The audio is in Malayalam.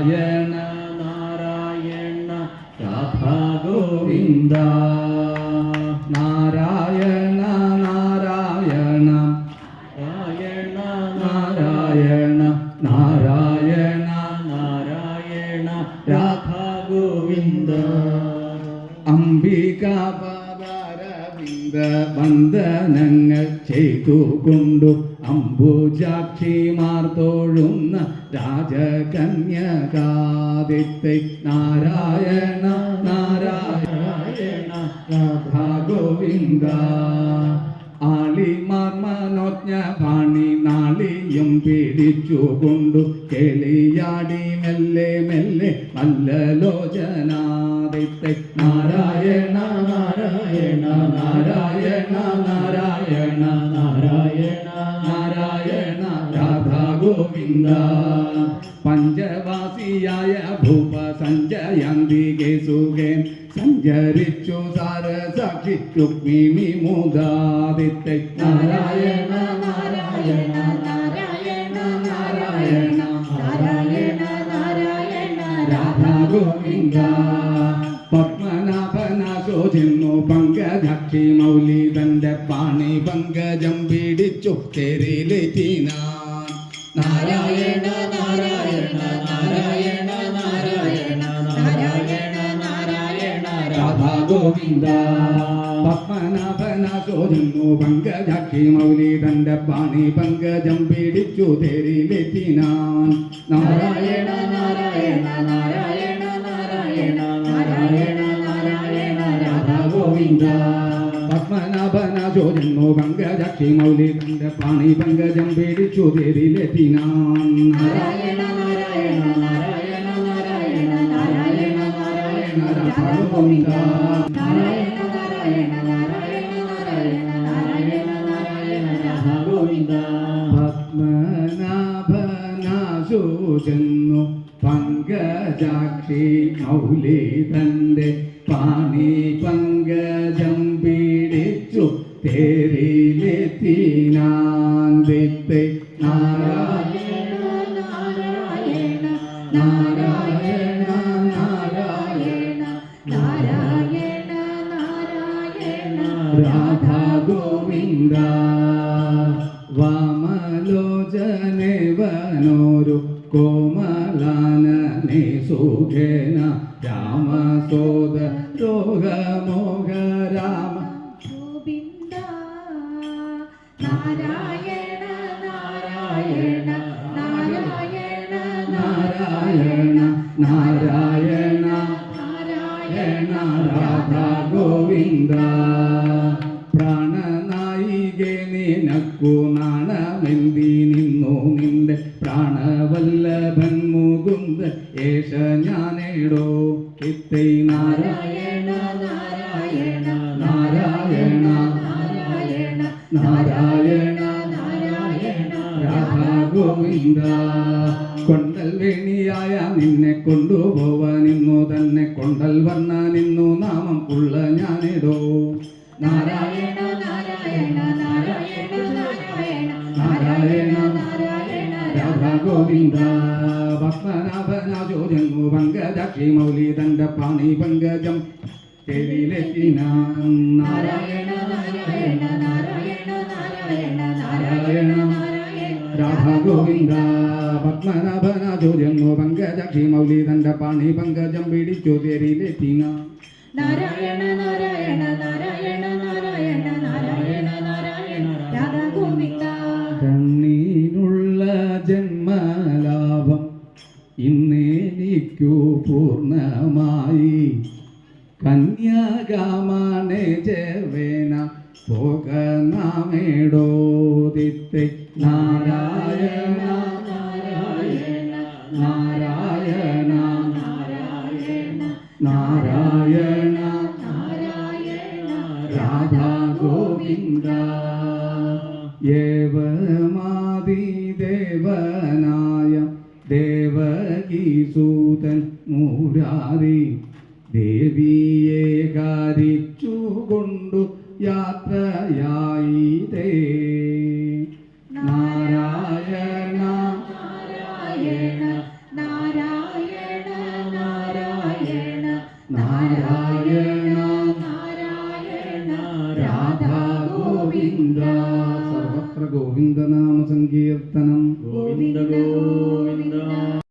നാരായണ നാരായണ രാധാ ഗോവിന്ദ. നാരായണ നാരായണ നാരായണ നാരായണ നാരായണ നാരായണ രാധാ ഗോവിന്ദ. അംബിക വന്ദനങ്ങൾ ചെയ്തു കൊണ്ടു അംബുജാക്ഷിമാർ തോഴുന്ന രാജകന്യകാദിത്തെ നാരായണ നാരായണ രാധാ ഗോവിന്ദ പിടിച്ചു കൊണ്ടു കേളിയാടി മെല്ലെ മെല്ലെ നല്ല ലോചനാദിത്തെ നാരായണ നാരായണ നാരായണ നാരായണ നാരായണ നാരായണ രാധാ ഗോവിന്ദ പഞ്ചവാസിയായ ഭൂപ സഞ്ജയന്തികെ സുഖേ സഞ്ചരിച്ചു സാരസാക്ഷി രുക്മിണി മുദാദിത്തെ നാരായണ ഗോവിന്ദ. പത്മനാഭന ശോചിന്നു മൗലി തന്റെ പാണി പങ്കജം പിടിച്ചു തെരിലെത്തിന നാരായണ നാരായണ നാരായണ നാരായണ നാരായണ നാരായണ രാധാ ഗോവിന്ദ. പങ്കജാക്ഷി മൗലി തന്റെ പാണി പങ്കജം പിടിച്ചു തെരിലെത്തിനാൻ നാരായണ നാരായണ നാരായണ ഗോവിന്ദ പത്മനാഭന ചോദിന്നു പങ്കജക്ഷി മൗലി തന്റെ പാണി പങ്കജം പിടിച്ചു തെരിലെത്തിനാൻ നാരായണ നാരായണ നാരായണ നാരായണ നാരായണ നാരായണ രാധാ ഗോവിന്ദ പത്മനാഭനാശോചെന്നു പങ്കജാക്ഷി മൗലി തന്റെ പാണി പങ്കജം പിടിച്ചു തേരിലെത്തിനാന്തിത്തെ നാരായണ നാരായണ നാരായണ നാരായണ നാരായണ കോമലാനനെ സുഖേന രാമസോദ രോഗമോഹ രാമ ഗോവിന്ദ നാരായണ നാരായണ നാരായണ നാരായണ നാരായണ നാരായണ രാധാ ഗോവിന്ദ. പ്രാണനായികെ നിനക്കു നാണമെന്തി. പ്രാണവല്ലഭൻ മുകുന്ദ ഏഷ ഞാനേടോ. ഇത്തൈ നാരായണ നാരായണ നാരായണ നാരായണ നാരായണ നാരായണ രാധാ ഗോവിന്ദ. കൊണ്ടൽ വേണിയായ നിന്നെ കൊണ്ടുപോവാൻ ഇന്നു തന്നെ കൊണ്ടൽ വന്ന നിന്നു നാമം ഉള്ള ഞാനിടോ. നാരായണ നാരായണ നാരായണ നാരായണ രാധാ ഗോവിന്ദ. പത്മനാഭന ചോദ്യങ്ങു പങ്കജക്ഷി മൗലി തന്റെ പാണി പങ്കജം തെരിലെത്തിനാൻ നാരായണ നാരായണ നാരായണ നാരായണ നാരായണ നാരായണ രാധാ ഗോവിന്ദ പത്മനാഭന ചോദ്യങ്ങു പങ്കജക്ഷി മൗലി തന്റെ പാണി പങ്കജം പിടിച്ചു തെരിലെത്തിനാൻ നാരായണ നാരായണ നാരായണ ഇന്നെനിക്കു പൂർണമായി കന്യാകാമണേ ചേർവേന പോകനാമേടോദിത്തെ നാരായണ നാരായണ നാരായണ നാരായണ നാരായണ നാരായണ രാധാ ഗോവിന്ദ ഏവമാതി ദേവകീസൂതൻ മൂരാരി ദേവിയെ കാരിച്ചുകൊണ്ടു യാത്രയായി തേ നാരായണ നാരായണ നാരായണ നാരായണ നാരായണ രാധാ ഗോവിന്ദ സർവത്ര ഗോവിന്ദനാമ സങ്കീർത്തനം